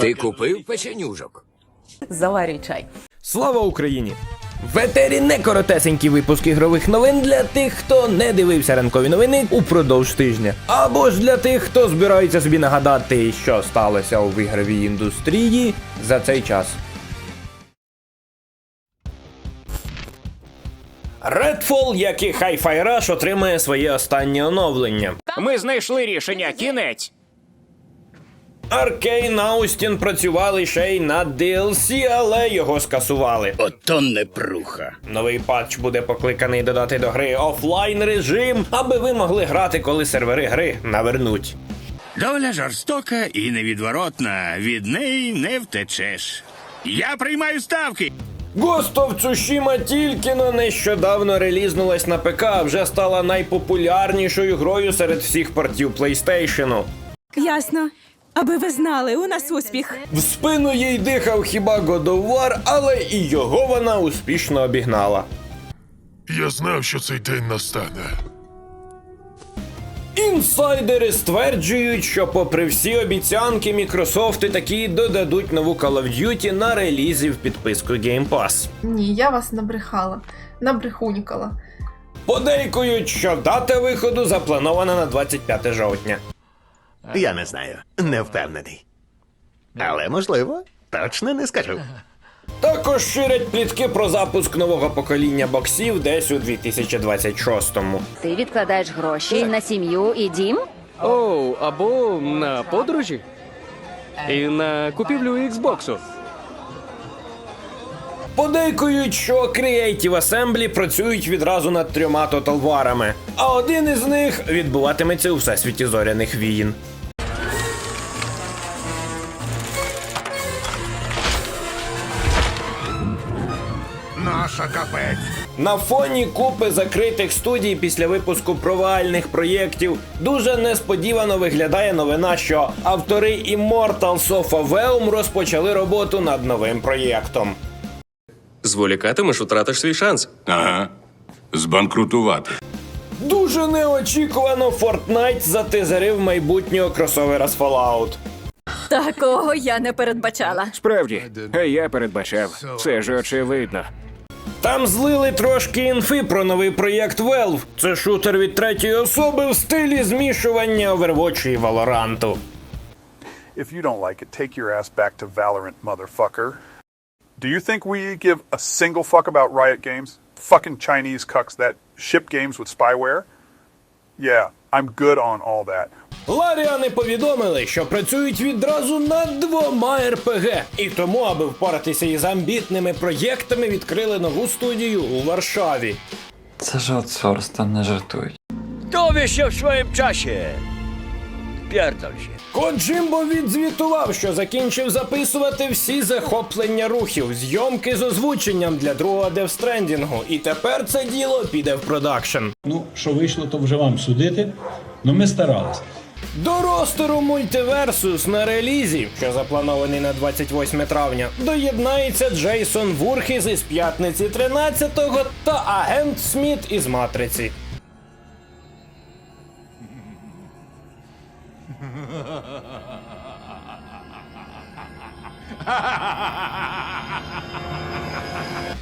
Ти купив печенюжок? Заварюй чай. Слава Україні! В етері не коротесенький випуск ігрових новин для тих, хто не дивився ранкові новини упродовж тижня. Або ж для тих, хто збирається собі нагадати, що сталося у ігровій індустрії за цей час. Redfall, як і Hi-Fi Rush, отримає своє останнє оновлення. Ми знайшли рішення. Кінець. Аркейн Аустін працювали ще й над DLC, але його скасували. Ото непруха. Новий патч буде покликаний додати до гри офлайн режим, аби ви могли грати, коли сервери гри навернуть. Доля жорстока і невідворотна. Від неї не втечеш. Я приймаю ставки. Of Tsushima тільки но нещодавно релізнулась на ПК, а вже стала найпопулярнішою грою серед всіх портів PlayStation. Ясно. Аби ви знали, у нас успіх. В спину їй дихав хіба War, але і його вона успішно обігнала. Я знав, що цей день настане. Інсайдери стверджують, що попри всі обіцянки, Мікрософти таки додадуть нову Call of Duty на релізі в підписку Game Pass. Ні, я вас набрехала, набрехунькала. Подейкують, що дата виходу запланована на 25 жовтня. Я не знаю, не впевнений. Але можливо, точно не скажу. Також ширять плітки про запуск нового покоління боксів десь у 2026-му. Ти відкладаєш гроші на сім'ю і дім? Оу, або на подорожі. І на купівлю Xbox. Подейкують, що Creative Assembly працюють відразу над трьома War'ами, а один із них відбуватиметься у всесвіті зоряних війн. На фоні купи закритих студій після випуску провальних проєктів дуже несподівано виглядає новина, що автори Immortals of Aveum розпочали роботу над новим проєктом. Зволікатимеш, утратиш свій шанс. Ага. Збанкрутувати. Дуже неочікувано Fortnite затизерив майбутнього кросовера з Fallout. Такого я не передбачала. Справді, а я передбачав. Це ж очевидно. Там злили трошки інфи про новий проєкт Valve. Це шутер від третьої особи в стилі змішування Overwatch і Valorant. If you don't like it, take your ass back to Valorant, motherfucker. Do you think we give a single fuck about Riot Games? Fucking Chinese cucks that ship games with spyware? Yeah, I'm good on all that. Ларіани повідомили, що працюють відразу над двома РПГ, і тому, аби впоратися із амбітними проєктами, відкрили нову студію у Варшаві. Це ж аутсорс, там не жартують. Хто ще в своєму часі? П'ятовші. Коджимбо відзвітував, що закінчив записувати всі захоплення рухів, зйомки з озвученням для другого девстрендінгу, і тепер це діло піде в продакшн. Ну, що вийшло, то вже вам судити. Ну ми старалися. До ростеру мультиверсус на релізі, що запланований на 28 травня, доєднається Джейсон Вурхіз із п'ятниці 13-го та агент Сміт із Матриці.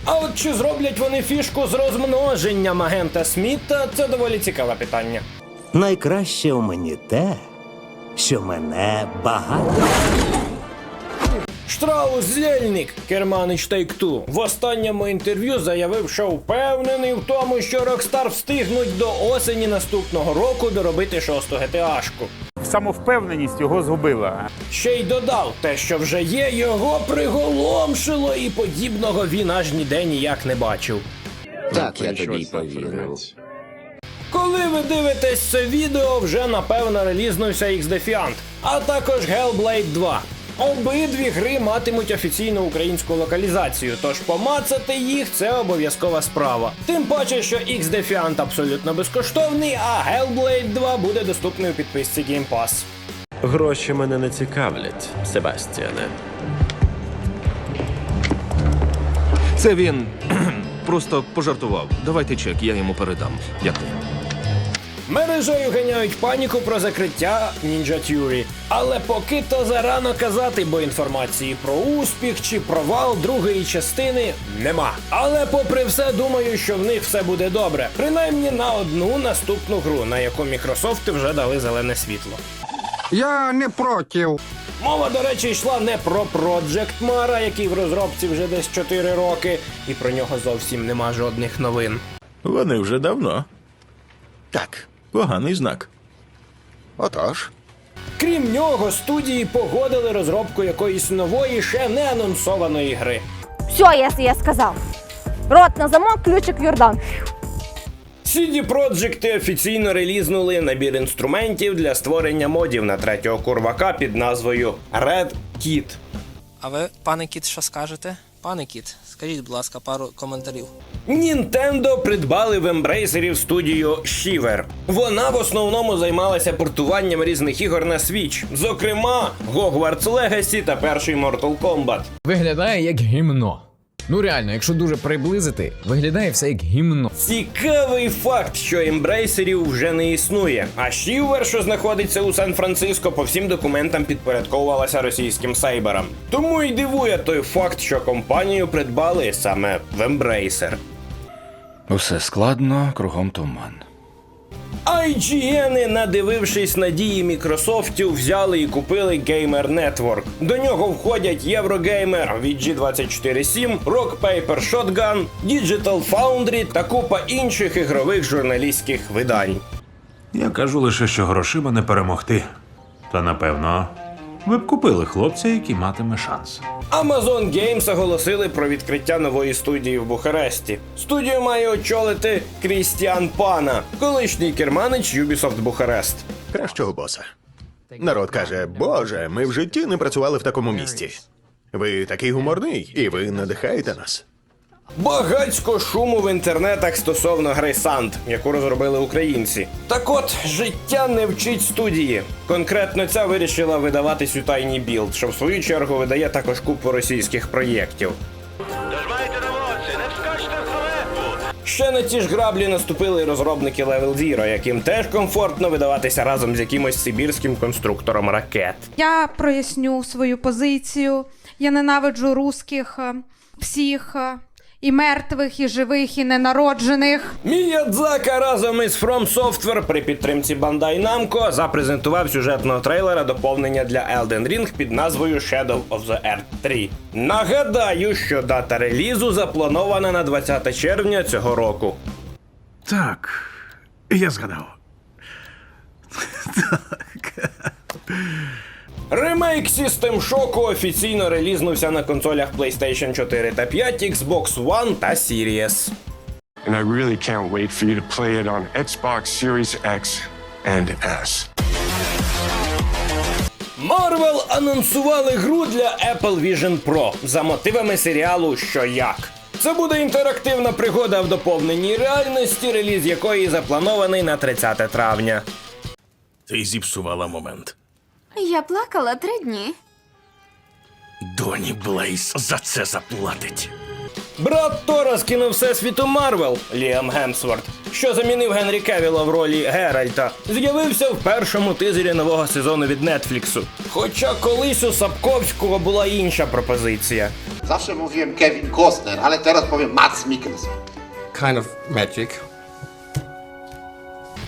А от чи зроблять вони фішку з розмноженням агента Сміта, це доволі цікаве питання. Найкраще у мені те, що мене багато. Штраус Зельник, керманич Take-Two, в останньому інтерв'ю заявив, що впевнений в тому, що Rockstar встигнуть до осені наступного року доробити шосту GTA-шку. Самовпевненість його згубила. Ще й додав, те, що вже є, його приголомшило, і подібного він аж ніде ніяк не бачив. Так, я тобі повірив. Коли ви дивитесь це відео, вже напевно релізнувся X-Defiant, а також Hellblade 2. Обидві гри матимуть офіційну українську локалізацію, тож помацати їх це обов'язкова справа. Тим паче, що X-Defiant абсолютно безкоштовний, а Hellblade 2 буде доступний у підписці Game Pass. Гроші мене не цікавлять, Себастьяне. Це він просто пожартував. Давайте чек, я йому передам. Дякую. Мережею ганяють паніку про закриття Ninja Theory. Але поки то зарано казати, бо інформації про успіх чи провал другої частини нема. Але попри все, думаю, що в них все буде добре. Принаймні на одну наступну гру, на яку Мікрософти вже дали зелене світло. Я не проти. Мова, до речі, йшла не про Project Mara, який в розробці вже десь 4 роки, і про нього зовсім нема жодних новин. Вони вже давно. Так. Поганий знак. Отож. Крім нього, студії погодили розробку якоїсь нової, ще не анонсованої гри. Все, я, я сказав. Рот на замок, ключик в Йордан. CD Projekt офіційно релізнули набір інструментів для створення модів на третього курвака під назвою Red Kit. А ви, пане кіт, що скажете? Пане кіт, скажіть, будь ласка, пару коментарів. Нінтендо придбали в ембрейсерів студію Shiver. Вона в основному займалася портуванням різних ігор на Switch, зокрема Hogwarts Legacy та перший Mortal Kombat. Виглядає як гімно. Ну реально, якщо дуже приблизити, виглядає все як гімно. Цікавий факт, що ембрейсерів вже не існує. А Шівер, що знаходиться у Сан-Франциско, по всім документам підпорядковувалася російським сайберам. Тому й дивує той факт, що компанію придбали саме в ембрейсер. Усе складно, кругом туман. IGN, надивившись на дії Мікрософтів, взяли і купили Gamer Network. До нього входять Eurogamer, VG247, Rock Paper Shotgun, Digital Foundry та купа інших ігрових журналістських видань. Я кажу лише, що грошима не перемогти. Та напевно, ви б купили хлопця, який матиме шанс. Amazon Games оголосили про відкриття нової студії в Бухаресті. Студію має очолити Крістіан Пана, колишній керманич Ubisoft Бухарест. Кращого боса. Народ каже: Боже, ми в житті не працювали в такому місці. Ви такий гуморний, і ви надихаєте нас. Багацько шуму в інтернетах стосовно гри Санд, яку розробили українці. Так от, життя не вчить студії. Конкретно ця вирішила видаватись у тайні білд, що в свою чергу видає також купу російських проєктів. Ще на ті ж граблі наступили розробники Level Zero, яким теж комфортно видаватися разом з якимось сибірським конструктором ракет. Я проясню свою позицію. Я ненавиджу русських е, всіх е, і мертвих, і живих, і ненароджених. Міядзака разом із From Software при підтримці Bandai Namco запрезентував сюжетного трейлера доповнення для Elden Ring під назвою Shadow of the Earth 3. Нагадаю, що дата релізу запланована на 20 червня цього року. Так, я згадав. Ремейк System Shock офіційно релізнувся на консолях PlayStation 4 та 5, Xbox One та Series. And I really can't wait for you to play it on Xbox Series X and S. Marvel анонсували гру для Apple Vision Pro за мотивами серіалу Що як. Це буде інтерактивна пригода в доповненій реальності, реліз якої запланований на 30 травня. Ти зіпсувала момент. Я плакала три дні. Доні Блейз за це заплатить. Брат Тора з кіно Всесвіту Марвел Ліам Гемсворт, що замінив Генрі Кевіла в ролі Геральта, з'явився в першому тизері нового сезону від Нетфліксу. Хоча колись у Сапковського була інша пропозиція. Zawsze mówiłem Kevin Costner, ale teraz powiem Mads Mikkelsen. Kind of magic.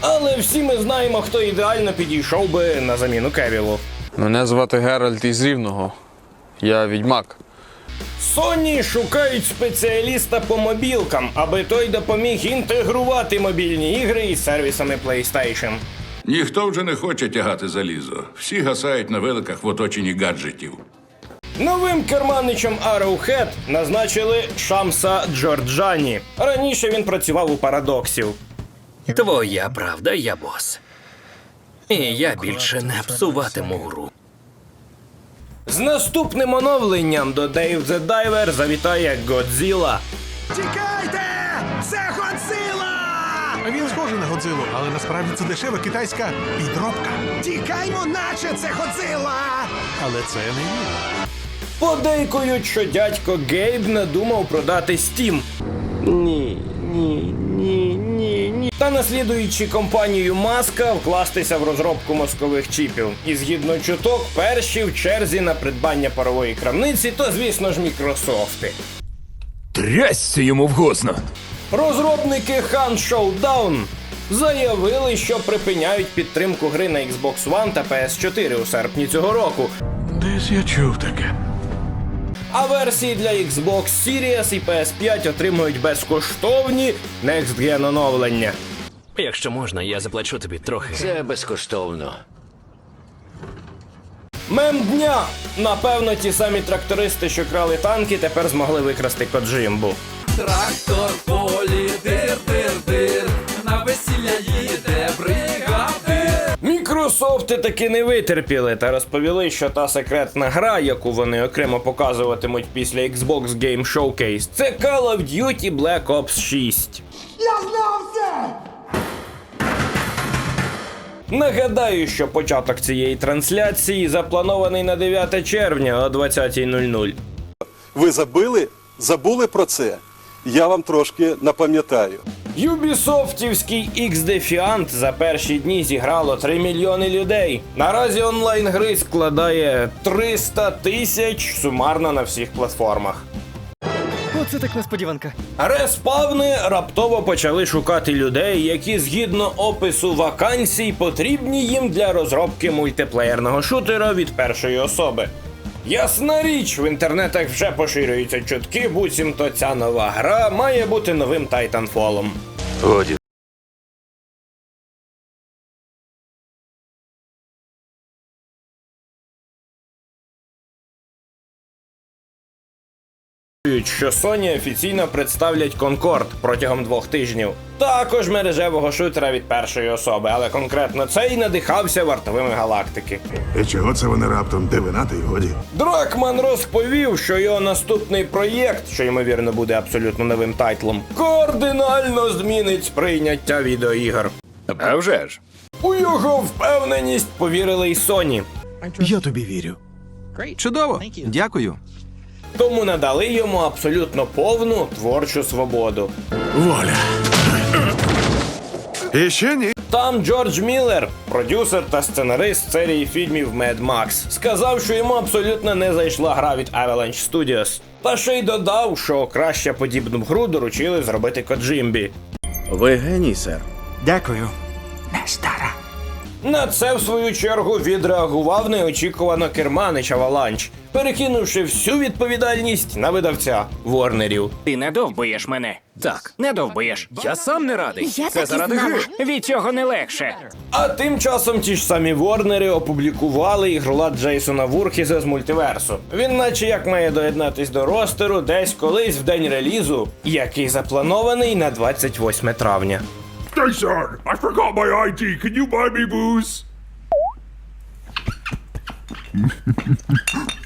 Але всі ми знаємо, хто ідеально підійшов би на заміну Кевілу. Мене звати Геральт із Рівного. Я відьмак. Sony шукають спеціаліста по мобілкам, аби той допоміг інтегрувати мобільні ігри із сервісами PlayStation. Ніхто вже не хоче тягати залізо. Всі гасають на великах в оточенні гаджетів. Новим керманичем Arrowhead назначили Шамса Джорджані. Раніше він працював у парадоксів. Твоя правда, я бос. І я більше не псуватиму гру. З наступним оновленням до Dave the Diver завітає Годзіла. Тікайте! Це Годзила! Він схожий на Годзилу, але насправді це дешева китайська підробка. Тікаймо, наче це Годзила! Але це не він. Подейкують, що дядько Гейб надумав продати Steam. Ні, ні, ні, ні, ні. Та наслідуючи компанію Маска вкластися в розробку мозкових чіпів. І згідно чуток, перші в черзі на придбання парової крамниці, то звісно ж Мікрософти. Трясся йому вгосно. Розробники Han Showdown заявили, що припиняють підтримку гри на Xbox One та PS4 у серпні цього року. Десь я чув таке. А версії для Xbox Series і PS5 отримують безкоштовні Next Gen оновлення. Якщо можна, я заплачу тобі трохи. Це безкоштовно. Мем дня! Напевно, ті самі трактористи, що крали танки, тепер змогли викрасти Коджимбу. Трактор в полі, дир, дир, дир. На весілля їде бригадир. Мікрософти таки не витерпіли та розповіли, що та секретна гра, яку вони окремо показуватимуть після Xbox Game Showcase, це Call of Duty Black Ops 6. Нагадаю, що початок цієї трансляції запланований на 9 червня о 20.00. Ви забили? Забули про це? Я вам трошки напам'ятаю. Юбісофтівський X-Defiant за перші дні зіграло 3 мільйони людей. Наразі онлайн гри складає 300 тисяч сумарно на всіх платформах. Оце так несподіванка. Респавни раптово почали шукати людей, які згідно опису вакансій потрібні їм для розробки мультиплеєрного шутера від першої особи. Ясна річ, в інтернетах вже поширюються чутки, буцімто ця нова гра має бути новим Тайтанфолом. Годі. Що Sony офіційно представлять Concord протягом двох тижнів. Також мережевого шутера від першої особи, але конкретно цей надихався вартовими галактики. І чого це вони раптом дивинати й годі? Дракман розповів, що його наступний проєкт, що ймовірно буде абсолютно новим тайтлом, кардинально змінить сприйняття відеоігр. А вже ж. У його впевненість повірили й Sony, Я тобі вірю. Чудово. Дякую. Тому надали йому абсолютно повну творчу свободу. Воля. І ще ні. Там Джордж Міллер, продюсер та сценарист серії фільмів Mad Max, сказав, що йому абсолютно не зайшла гра від Avalanche Studios. Та ще й додав, що краще подібну гру доручили зробити Коджимбі. Ви геній, сер. Дякую. На це, в свою чергу, відреагував неочікувано керманич Аваланч, перекинувши всю відповідальність на видавця Ворнерів. Ти не довбуєш мене. Так. Не довбуєш. Я сам не радий. Я Це так і заради знала. гри. Від цього не легше. А тим часом ті ж самі Ворнери опублікували ігролад Джейсона Вурхіза з мультиверсу. Він наче як має доєднатись до ростеру десь колись в день релізу, який запланований на 28 травня. Jason, I forgot my ID. Can you buy me booze?